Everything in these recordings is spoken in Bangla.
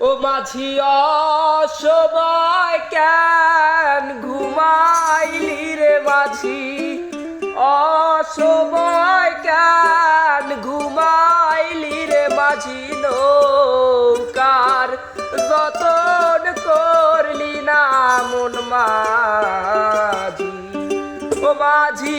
ও মাঝি অসময় কেন ঘুমাইলি রে মাঝি? অসময় কেন ঘুমাইলি রে মাঝি? নৌকার যতন করলি না মন মাঝি। ও মাঝি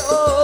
Oh.